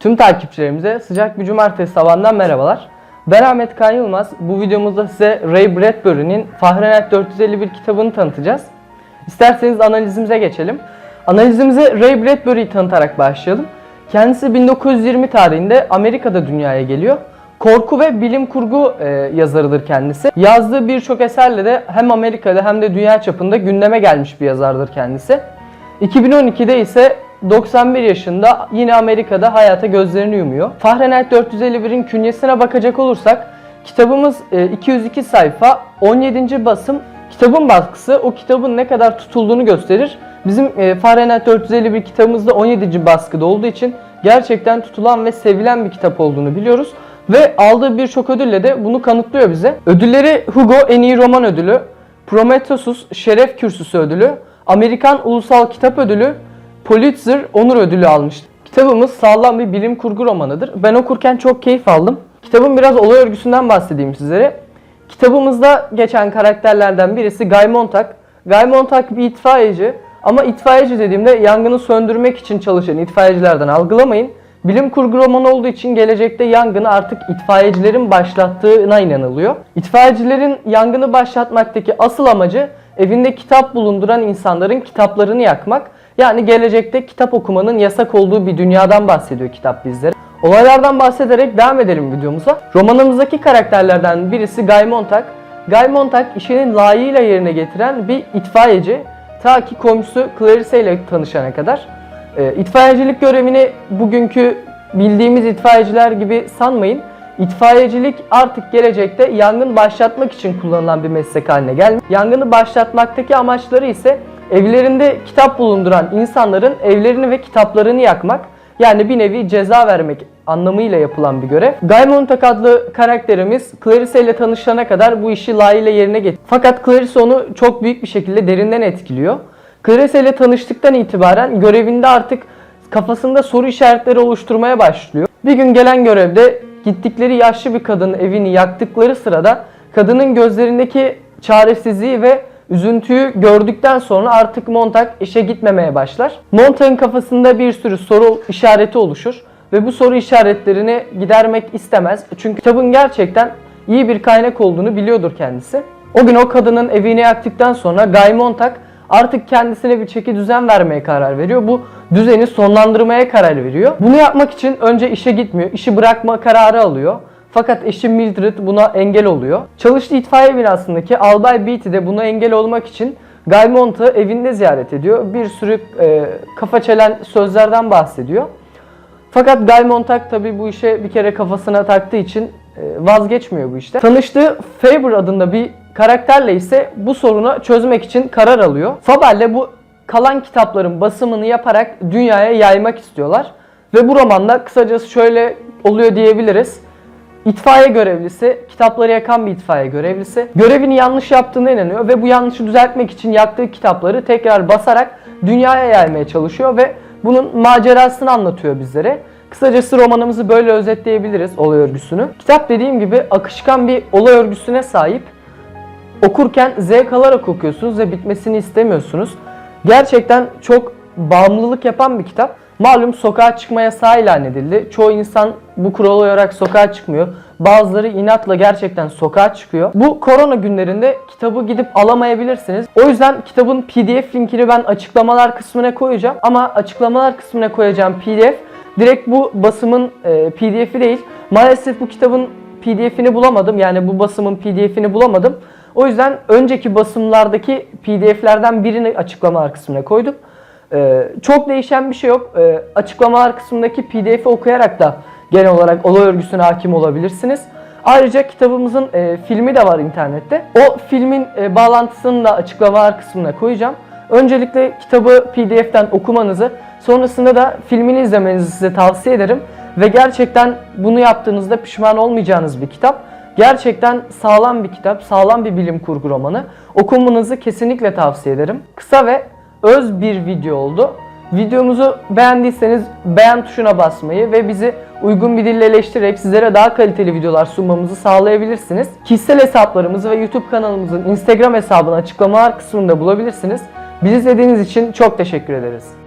Tüm takipçilerimize sıcak bir cumartesi sabahından merhabalar. Ben Ahmet Kan Yılmaz. Bu videomuzda size Ray Bradbury'nin Fahrenheit 451 kitabını tanıtacağız. İsterseniz analizimize geçelim. Analizimize Ray Bradbury'yi tanıtarak başlayalım. Kendisi 1920 tarihinde Amerika'da dünyaya geliyor. Korku ve bilim kurgu e, yazarıdır kendisi. Yazdığı birçok eserle de hem Amerika'da hem de dünya çapında gündeme gelmiş bir yazardır kendisi. 2012'de ise 91 yaşında yine Amerika'da hayata gözlerini yumuyor. Fahrenheit 451'in künyesine bakacak olursak kitabımız e, 202 sayfa 17. basım kitabın baskısı o kitabın ne kadar tutulduğunu gösterir. Bizim e, Fahrenheit 451 kitabımızda 17. baskıda olduğu için gerçekten tutulan ve sevilen bir kitap olduğunu biliyoruz. Ve aldığı birçok ödülle de bunu kanıtlıyor bize. Ödülleri Hugo en iyi roman ödülü, Prometheus Şeref Kürsüsü ödülü, Amerikan Ulusal Kitap Ödülü, Pulitzer Onur Ödülü almıştı. Kitabımız sağlam bir bilim kurgu romanıdır. Ben okurken çok keyif aldım. Kitabın biraz olay örgüsünden bahsedeyim sizlere. Kitabımızda geçen karakterlerden birisi Guy Montag. Guy Montag bir itfaiyeci ama itfaiyeci dediğimde yangını söndürmek için çalışan itfaiyecilerden algılamayın. Bilim kurgu romanı olduğu için gelecekte yangını artık itfaiyecilerin başlattığına inanılıyor. İtfaiyecilerin yangını başlatmaktaki asıl amacı evinde kitap bulunduran insanların kitaplarını yakmak. Yani gelecekte kitap okumanın yasak olduğu bir dünyadan bahsediyor kitap bizlere. Olaylardan bahsederek devam edelim videomuza. Romanımızdaki karakterlerden birisi Guy Montag. Guy Montag işinin layığıyla yerine getiren bir itfaiyeci. Ta ki komşusu Clarice ile tanışana kadar. E, itfaiyecilik görevini bugünkü bildiğimiz itfaiyeciler gibi sanmayın. İtfaiyecilik artık gelecekte yangın başlatmak için kullanılan bir meslek haline gelmiş. Yangını başlatmaktaki amaçları ise evlerinde kitap bulunduran insanların evlerini ve kitaplarını yakmak. Yani bir nevi ceza vermek anlamıyla yapılan bir görev. Guy Montag adlı karakterimiz Clarice ile tanışana kadar bu işi layığıyla yerine getiriyor. Fakat Clarice onu çok büyük bir şekilde derinden etkiliyor. Clarice ile tanıştıktan itibaren görevinde artık kafasında soru işaretleri oluşturmaya başlıyor. Bir gün gelen görevde gittikleri yaşlı bir kadının evini yaktıkları sırada kadının gözlerindeki çaresizliği ve üzüntüyü gördükten sonra artık Montag işe gitmemeye başlar. Montag'ın kafasında bir sürü soru işareti oluşur ve bu soru işaretlerini gidermek istemez. Çünkü kitabın gerçekten iyi bir kaynak olduğunu biliyordur kendisi. O gün o kadının evini yaktıktan sonra Guy Montag artık kendisine bir çeki düzen vermeye karar veriyor. Bu düzeni sonlandırmaya karar veriyor. Bunu yapmak için önce işe gitmiyor. işi bırakma kararı alıyor. Fakat eşi Mildred buna engel oluyor. Çalıştığı itfaiye binasındaki Albay Beatty de buna engel olmak için Guy Montag'ı evinde ziyaret ediyor. Bir sürü e, kafa çelen sözlerden bahsediyor. Fakat Guy Montag tabi bu işe bir kere kafasına taktığı için e, vazgeçmiyor bu işte. Tanıştığı Faber adında bir karakterle ise bu sorunu çözmek için karar alıyor. Faber'le bu kalan kitapların basımını yaparak dünyaya yaymak istiyorlar. Ve bu romanda kısacası şöyle oluyor diyebiliriz. İtfaiye görevlisi, kitapları yakan bir itfaiye görevlisi görevini yanlış yaptığına inanıyor ve bu yanlışı düzeltmek için yaktığı kitapları tekrar basarak dünyaya yaymaya çalışıyor ve bunun macerasını anlatıyor bizlere. Kısacası romanımızı böyle özetleyebiliriz olay örgüsünü. Kitap dediğim gibi akışkan bir olay örgüsüne sahip. Okurken zevk alarak okuyorsunuz ve bitmesini istemiyorsunuz. Gerçekten çok bağımlılık yapan bir kitap. Malum sokağa çıkma yasağı ilan edildi. Çoğu insan bu kural olarak sokağa çıkmıyor. Bazıları inatla gerçekten sokağa çıkıyor. Bu korona günlerinde kitabı gidip alamayabilirsiniz. O yüzden kitabın PDF linkini ben açıklamalar kısmına koyacağım. Ama açıklamalar kısmına koyacağım PDF direkt bu basımın e, PDF'i değil. Maalesef bu kitabın PDF'ini bulamadım. Yani bu basımın PDF'ini bulamadım. O yüzden önceki basımlardaki PDF'lerden birini açıklamalar kısmına koydum. Ee, çok değişen bir şey yok. Ee, açıklamalar kısmındaki PDF'i okuyarak da genel olarak olay örgüsüne hakim olabilirsiniz. Ayrıca kitabımızın e, filmi de var internette. O filmin e, bağlantısını da açıklamalar kısmına koyacağım. Öncelikle kitabı PDF'den okumanızı, sonrasında da filmini izlemenizi size tavsiye ederim. Ve gerçekten bunu yaptığınızda pişman olmayacağınız bir kitap. Gerçekten sağlam bir kitap, sağlam bir bilim kurgu romanı. Okumanızı kesinlikle tavsiye ederim. Kısa ve öz bir video oldu. Videomuzu beğendiyseniz beğen tuşuna basmayı ve bizi uygun bir dille eleştirerek sizlere daha kaliteli videolar sunmamızı sağlayabilirsiniz. Kişisel hesaplarımızı ve YouTube kanalımızın Instagram hesabını açıklamalar kısmında bulabilirsiniz. Bizi izlediğiniz için çok teşekkür ederiz.